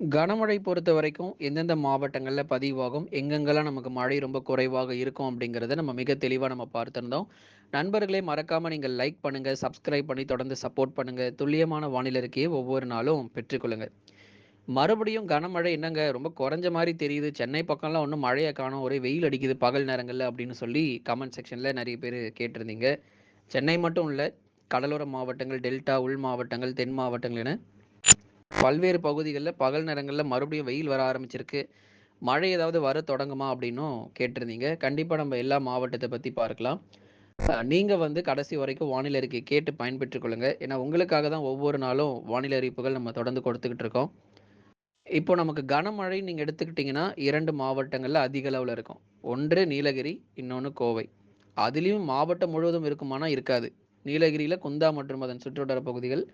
கனமழை பொறுத்த வரைக்கும் எந்தெந்த மாவட்டங்களில் பதிவாகும், எங்கெங்கெல்லாம் நமக்கு மழை ரொம்ப குறைவாக இருக்கும் அப்படிங்கிறத நம்ம மிக தெளிவாக நம்ம பார்த்துருந்தோம். நண்பர்களே மறக்காமல் நீங்கள் லைக் பண்ணுங்கள் சப்ஸ்கிரைப் பண்ணி தொடர்ந்து சப்போர்ட் பண்ணுங்கள் துல்லியமான வானிலை ஒவ்வொரு நாளும் பெற்றுக்கொள்ளுங்கள் மறுபடியும் கனமழை என்னங்க? ரொம்ப குறைஞ்ச மாதிரி தெரியுது. சென்னை பக்கம்லாம் ஒன்றும் மழையை காணும். ஒரே வெயில் அடிக்குது பகல் நேரங்களில் அப்படின்னு சொல்லி கமெண்ட் செக்ஷனில் நிறைய பேர் கேட்டிருந்தீங்க. சென்னை மட்டும் இல்லை கடலோர மாவட்டங்கள், டெல்டா, உள் மாவட்டங்கள், தென் மாவட்டங்கள் என பல்வேறு பகுதிகளில் பகல் நேரங்களில் மறுபடியும் வெயில் வர ஆரம்பிச்சிருக்கு. மழை ஏதாவது வர தொடங்குமா அப்படின்னும் கேட்டிருந்தீங்க. கண்டிப்பாக நம்ம எல்லா மாவட்டத்தை பற்றி பார்க்கலாம். நீங்கள் வந்து கடைசி வரைக்கும் வானிலை அறிக்கை கேட்டு பயன்பெற்றுக் கொள்ளுங்க. ஏன்னா உங்களுக்காக தான் ஒவ்வொரு நாளும் வானிலை அறிவிப்புகள் நம்ம தொடர்ந்து கொடுத்துக்கிட்டு இருக்கோம். இப்போ நமக்கு கனமழை நீங்கள் எடுத்துக்கிட்டிங்கன்னா இரண்டு மாவட்டங்களில் அதிக அளவில் இருக்கும். ஒன்று நீலகிரி, இன்னொன்று கோவை. அதுலேயும் மாவட்டம் முழுவதும் இருக்குமானா இருக்காது. நீலகிரியில் குந்தா மற்றும் அதன் சுற்றுவட்டார பகுதிகள்,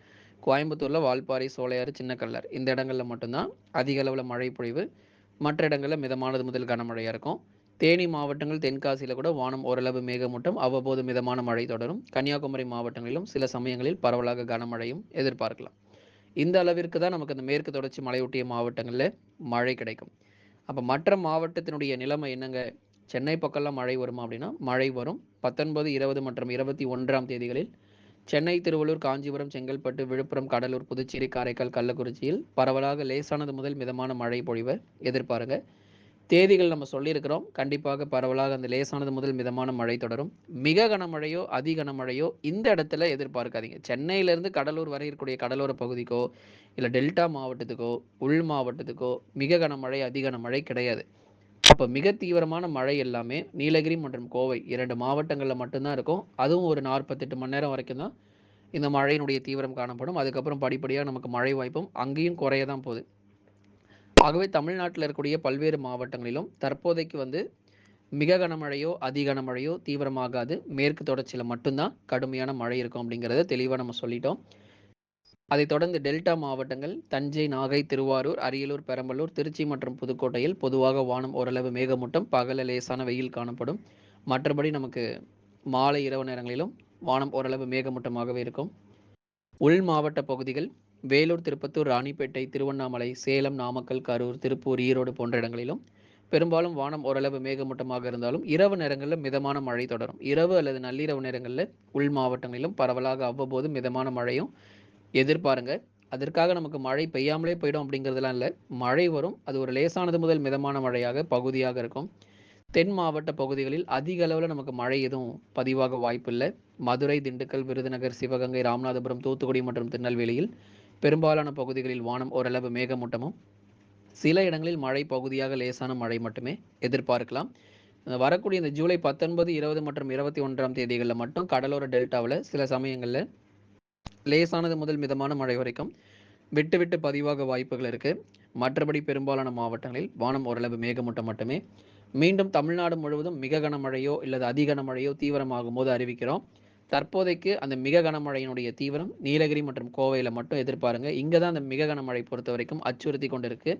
கோயம்புத்தூரில் வால்பாறை, சோலையாறு, சின்ன கல்லர் இந்த இடங்களில் மட்டும்தான் அதிக அளவில் மழை பொழிவு. மற்ற இடங்களில் மிதமானது முதல் கனமழையாக இருக்கும். தேனி மாவட்டங்கள், தென்காசியில் கூட வானம் ஓரளவு மேகமூட்டம், அவ்வப்போது மிதமான மழை தொடரும். கன்னியாகுமரி மாவட்டங்களிலும் சில சமயங்களில் பரவலாக கனமழையும் எதிர்பார்க்கலாம். இந்த அளவிற்கு தான் நமக்கு அந்த மேற்கு தொடர்ச்சி மலையொட்டிய மாவட்டங்களில் மழை கிடைக்கும். அப்போ மற்ற மாவட்டத்தினுடைய நிலைமை என்னங்க? சென்னை பக்கம்லாம் மழை வருமா அப்படின்னா, மழை வரும். 19, 20 மற்றும் 21ஆம் தேதிகளில் சென்னை, திருவள்ளூர், காஞ்சிபுரம், செங்கல்பட்டு, விழுப்புரம், கடலூர், புதுச்சேரி, காரைக்கால், கள்ளக்குறிச்சியில் பரவலாக லேசானது முதல் மிதமான மழை பொழிவை எதிர்பாருங்க. தேதிகள் நம்ம சொல்லியிருக்கிறோம். கண்டிப்பாக பரவலாக அந்த லேசானது முதல் மிதமான மழை தொடரும். மிக கனமழையோ, அதி கனமழையோ இந்த இடத்துல எதிர்பார்க்காதீங்க. சென்னையிலிருந்து கடலூர் வரை இருக்கக்கூடிய கடலோர பகுதிக்கோ, இல்லை டெல்டா மாவட்டத்துக்கோ, உள் மாவட்டத்துக்கோ மிக கனமழை, அதி கனமழை கிடையாது. அப்போ மிக தீவிரமான மழை எல்லாமே நீலகிரி மற்றும் கோவை இரண்டு மாவட்டங்களில் மட்டும்தான் இருக்கும். அதுவும் ஒரு 48 மணி நேரம் வரைக்கும் தான் இந்த மழையினுடைய தீவிரம் காணப்படும். அதுக்கப்புறம் படிப்படியாக நமக்கு மழை வாய்ப்பும் அங்கேயும் குறைய தான் போகுது. ஆகவே தமிழ்நாட்டில் இருக்கக்கூடிய பல்வேறு மாவட்டங்களிலும் தற்போதைக்கு வந்து மிக கனமழையோ, அதி கனமழையோ தீவிரமாகாது. மேற்கு தொடர்ச்சியில் மட்டும்தான் கடுமையான மழை இருக்கும் அப்படிங்கிறத தெளிவாக நம்ம சொல்லிட்டோம். அதைத் தொடர்ந்து டெல்டா மாவட்டங்கள் தஞ்சை, நாகை, திருவாரூர், அரியலூர், பெரம்பலூர், திருச்சி மற்றும் புதுக்கோட்டையில் பொதுவாக வானம் ஓரளவு மேகமூட்டம், பகல லேசான வெயில் காணப்படும். மற்றபடி நமக்கு மாலை, இரவு நேரங்களிலும் வானம் ஓரளவு மேகமூட்டமாகவே இருக்கும். உள் மாவட்ட பகுதிகள் வேலூர், திருப்பத்தூர், ராணிப்பேட்டை, திருவண்ணாமலை, சேலம், நாமக்கல், கரூர், திருப்பூர், ஈரோடு போன்ற இடங்களிலும் பெரும்பாலும் வானம் ஓரளவு மேகமூட்டமாக இருந்தாலும் இரவு நேரங்களில் மிதமான மழை தொடரும். இரவு அல்லது நள்ளிரவு நேரங்களில் உள் மாவட்டங்களிலும் பரவலாக அவ்வப்போது மிதமான மழையும் எதிர்பாருங்க. அதற்காக நமக்கு மழை பெய்யாமலே போயிடும் அப்படிங்கிறதுலாம் இல்லை மழை வரும். அது ஒரு லேசானது முதல் மிதமான மழையாக பகுதியாக இருக்கும். தென் மாவட்ட பகுதிகளில் அதிக அளவில் நமக்கு மழை எதுவும் பதிவாக வாய்ப்பில்லை மதுரை, திண்டுக்கல், விருதுநகர், சிவகங்கை, ராமநாதபுரம், தூத்துக்குடி மற்றும் திருநெல்வேலியில் பெரும்பாலான பகுதிகளில் வானம் ஓரளவு மேகமூட்டமும், சில இடங்களில் மழை பகுதியாக லேசான மழை மட்டுமே எதிர்பார்க்கலாம். வரக்கூடிய இந்த ஜூலை 19, 20 மற்றும் இருபத்தி ஒன்றாம் தேதிகளில் மட்டும் கடலோர டெல்டாவில் சில சமயங்களில் லேசானது முதல் மிதமான மழை வரைக்கும் விட்டு விட்டு பதிவாக வாய்ப்புகள் இருக்குது மற்றபடி பெரும்பாலான மாவட்டங்களில் வானம் ஓரளவு மேகமூட்டம் மட்டுமே. மீண்டும் தமிழ்நாடு முழுவதும் மிக கனமழையோ இல்லது அதி கனமழையோ தீவிரமாகும்போது அறிவிக்கிறோம். தற்போதைக்கு அந்த மிக கனமழையினுடைய தீவிரம் நீலகிரி மற்றும் கோவையில் மட்டும் எதிர்பாருங்க. இங்கே தான் அந்த மிக கனமழை பொறுத்த வரைக்கும் அச்சுறுத்தி கொண்டிருக்கு.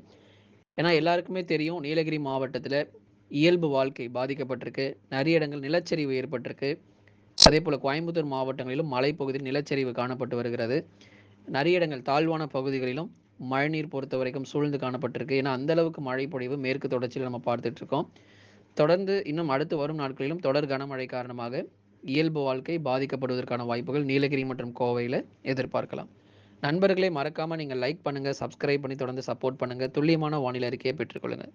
ஏன்னா எல்லாருக்குமே தெரியும் நீலகிரி மாவட்டத்தில் இயல்பு வாழ்க்கை பாதிக்கப்பட்டிருக்கு. நிறைய இடங்கள் நிலச்சரிவு ஏற்பட்டிருக்கு. அதேபோல் கோயம்புத்தூர் மாவட்டங்களிலும் மலைப்பகுதியில் நிலச்சரிவு காணப்பட்டு வருகிறது. நிறைய இடங்கள் தாழ்வான பகுதிகளிலும் மழைநீர் பொறுத்த வரைக்கும் சூழ்ந்து காணப்பட்டிருக்கு. ஏன்னா அந்த அளவுக்கு மழை பொழிவு மேற்கு தொடர்ச்சியில் நம்ம பார்த்துட்டு இருக்கோம். தொடர்ந்து இன்னும் அடுத்து வரும் நாட்களிலும் தொடர் கனமழை காரணமாக இயல்பு வாழ்க்கை பாதிக்கப்படுவதற்கான வாய்ப்புகள் நீலகிரி மற்றும் கோவையில் எதிர்பார்க்கலாம். நண்பர்களை மறக்காமல் நீங்கள் லைக் பண்ணுங்கள் சப்ஸ்கிரைப் பண்ணி தொடர்ந்து சப்போர்ட் பண்ணுங்கள் துல்லியமான வானிலை அறிக்கையை பெற்றுக்கொள்ளுங்கள்